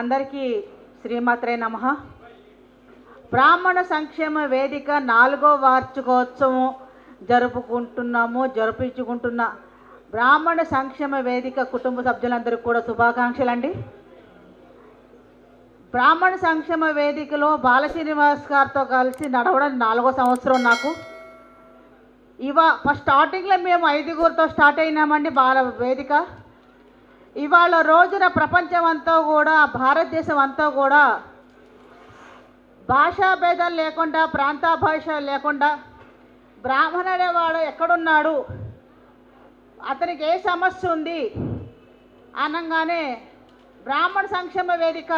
అందరికీ శ్రీమాత్రే నమ. బ్రాహ్మణ సంక్షేమ వేదిక నాలుగో వార్షికోత్సవం జరుపుకుంటున్నాము జరిపించుకుంటున్న బ్రాహ్మణ సంక్షేమ వేదిక కుటుంబ సభ్యులందరికీ కూడా శుభాకాంక్షలు అండి బ్రాహ్మణ సంక్షేమ వేదికలో బాలశ్రీనివాస్ గారితో కలిసి నడవడం నాలుగో సంవత్సరం నాకు. ఇవా ఫస్ట్ స్టార్టింగ్లో మేము ఐదుగురితో స్టార్ట్ అయినామండి బాల వేదిక. ఇవాళ రోజున ప్రపంచం అంతా కూడా భారతదేశం అంతా కూడా భాషా భేదం లేకుండా ప్రాంత భాష లేకుండా బ్రాహ్మణ అనేవాడు ఎక్కడున్నాడు? అతనికి ఏ సమస్య ఉంది? అనగానే బ్రాహ్మణ సంక్షేమ వేదిక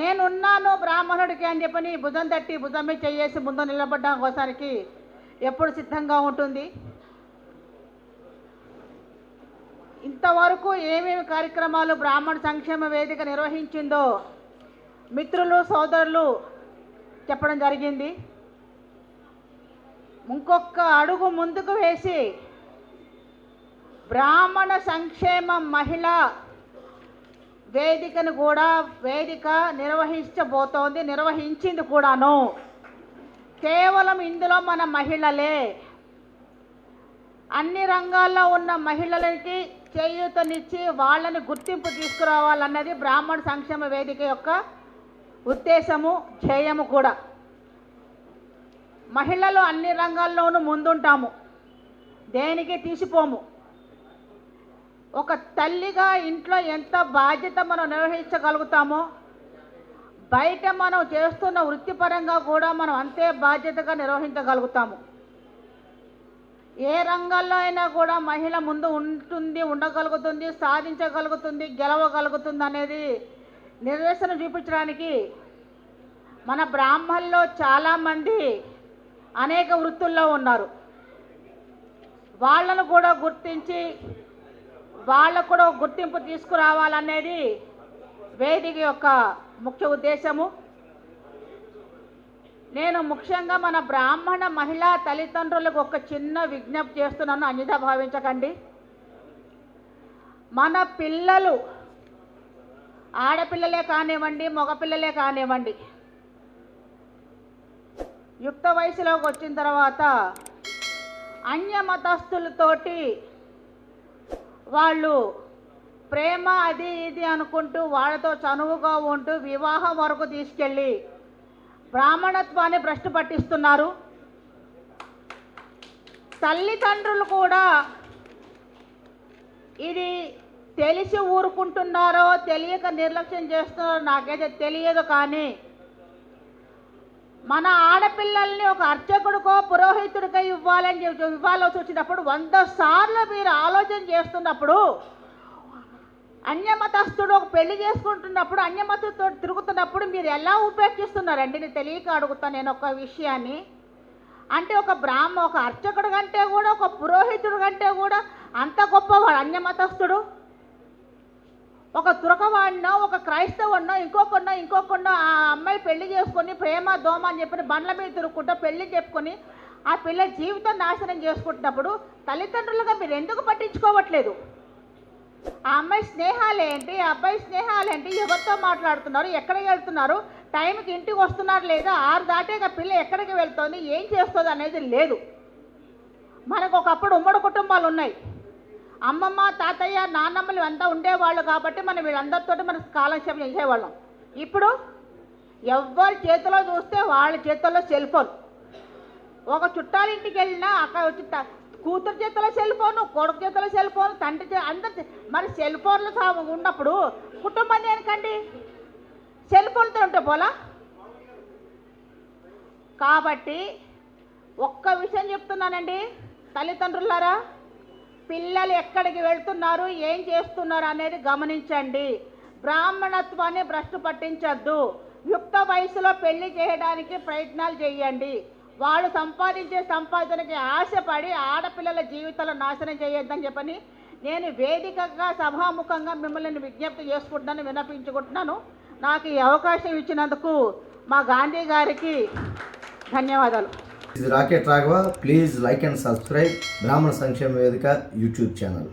నేనున్నాను బ్రాహ్మణుడికి అని చెప్పని భుజం తట్టి భుజమే చేయేసి చేసి ముందు నిలబడ్డం కోసానికి ఎప్పుడు సిద్ధంగా ఉంటుంది? ఇంతవరకు ఏమేమి కార్యక్రమాలు బ్రాహ్మణ సంక్షేమ వేదిక నిర్వహించిందో మిత్రులు సోదరులు చెప్పడం జరిగింది. ఇంకొక అడుగు ముందుకు వేసి బ్రాహ్మణ సంక్షేమ మహిళ వేదికను కూడా వేదిక నిర్వహించబోతోంది నిర్వహించింది కూడాను. కేవలం ఇందులో మన మహిళలే. అన్ని రంగాల్లో ఉన్న మహిళలకి చేయూతనిచ్చి వాళ్ళని గుర్తింపు తీసుకురావాలన్నది బ్రాహ్మణ సంక్షేమ వేదిక యొక్క ఉద్దేశము ధ్యేయము కూడా. మహిళలు అన్ని రంగాల్లోనూ ముందుంటాము. దేనికి తీసిపోము? ఒక తల్లిగా ఇంట్లో ఎంత బాధ్యత మనం నిర్వహించగలుగుతామో బయట మనం చేస్తున్న వృత్తిపరంగా కూడా మనం అంతే బాధ్యతగా నిర్వహించగలుగుతాము. ఏ రంగంలో అయినా కూడా మహిళ ముందు ఉంటుంది ఉండగలుగుతుంది సాధించగలుగుతుంది గెలవగలుగుతుంది అనేది నిర్దేశనం చూపించడానికి మన బ్రాహ్మణుల్లో చాలామంది అనేక వృత్తుల్లో ఉన్నారు. వాళ్ళను కూడా గుర్తించి వాళ్ళకు కూడా గుర్తింపు తీసుకురావాలనేది వేదిక యొక్క ముఖ్య ఉద్దేశము. నేను ముఖ్యంగా మన బ్రాహ్మణ మహిళా తల్లిదండ్రులకు ఒక చిన్న విజ్ఞప్తి చేస్తున్నాను అన్యత భావించకండి. మన పిల్లలు ఆడపిల్లలే కానివ్వండి మగపిల్లలే కానివ్వండి యుక్త వయసులోకి వచ్చిన తర్వాత అన్య మతస్థులతోటి వాళ్ళు ప్రేమ అది ఇది అనుకుంటూ వాళ్ళతో చనువుగా ఉంటూ వివాహం వరకు తీసుకెళ్ళి బ్రాహ్మణత్వాన్ని భ్రష్టు పట్టిస్తున్నారు. తల్లిదండ్రులు కూడా ఇది తెలిసి ఊరుకుంటున్నారో తెలియక నిర్లక్ష్యం చేస్తున్నారో నాకైతే తెలియదు కానీ మన ఆడపిల్లల్ని ఒక అర్చకుడికో పురోహితుడికో ఇవ్వాలని ఇవ్వాలో ఇవ్వాల్సి వచ్చినప్పుడు వంద సార్లు మీరు ఆలోచన చేస్తున్నప్పుడు అన్యమతస్తుడు ఒక పెళ్ళి చేసుకుంటున్నప్పుడు అన్యమతతో తిరుగుతున్నప్పుడు మీరు ఎలా ఉపేక్షిస్తున్నారండి? నేను తెలియక అడుగుతాను నేను ఒక విషయాన్ని. అంటే ఒక బ్రాహ్మ ఒక అర్చకుడు కంటే కూడా ఒక పురోహితుడు కంటే కూడా అంత గొప్పవాడు అన్యమతస్థుడు. ఒక తురకవాడినో ఒక క్రైస్తవుడినో ఇంకొకరినో ఇంకొకరినో ఆ అమ్మాయి పెళ్ళి చేసుకొని ప్రేమ దోమ అని చెప్పిన బండ్ల మీద తిరుగుకుంటూ పెళ్ళి చెప్పుకొని ఆ పిల్ల జీవితం నాశనం చేసుకుంటున్నప్పుడు తల్లిదండ్రులుగా మీరు ఎందుకు పట్టించుకోవట్లేదు? ఆ అమ్మాయి స్నేహాలేంటి ఆ అబ్బాయి స్నేహాలేంటి ఎవరితో మాట్లాడుతున్నారు? ఎక్కడికి వెళ్తున్నారు? టైంకి ఇంటికి వస్తున్నారు లేదా? ఆరు దాటేగా పిల్ల ఎక్కడికి వెళ్తుంది? ఏం చేస్తుంది అనేది లేదు. మనకు ఒకప్పుడు ఉమ్మడి కుటుంబాలు ఉన్నాయి. అమ్మమ్మ తాతయ్య నాన్నమ్మలు అంతా ఉండేవాళ్ళు కాబట్టి మనం వీళ్ళందరితో మనం కాలక్షేపం చేసేవాళ్ళం. ఇప్పుడు ఎవరి చేతిలో చూస్తే వాళ్ళ చేతుల్లో సెల్ ఫోన్. ఒక చుట్టాలింటికి వెళ్ళినా అక్కడ వచ్చి కూతురు చేతిలో సెల్ ఫోన్ కొడుకు చేతిలో సెల్ ఫోన్ తండ్రి అందరి మరి సెల్ ఫోన్లు ఉన్నప్పుడు కుటుంబం దేనికండి? సెల్ ఫోన్తో ఉంటే పోలా? కాబట్టి ఒక్క విషయం చెప్తున్నానండి. తల్లిదండ్రులారా పిల్లలు ఎక్కడికి వెళ్తున్నారు ఏం చేస్తున్నారు అనేది గమనించండి. బ్రాహ్మణత్వాన్ని భ్రష్టు పట్టించద్దు. యుక్త వయసులో పెళ్ళి చేయడానికి ప్రయత్నాలు చేయండి. వాళ్ళు సంపాదించే సంపాదనకి ఆశపడి ఆడపిల్లల జీవితాలు నాశనం చేయొద్దని చెప్పని నేను వేదికగా సభాముఖంగా మిమ్మల్ని విజ్ఞప్తి చేసుకుంటున్నాను విన్నపించుకుంటున్నాను. నాకు ఈ అవకాశం ఇచ్చినందుకు మా గాంధీ గారికి ధన్యవాదాలు. ఇది Rocket Raghava. Please like and subscribe బ్రాహ్మణ సంక్షేమ వేదిక యూట్యూబ్ ఛానల్.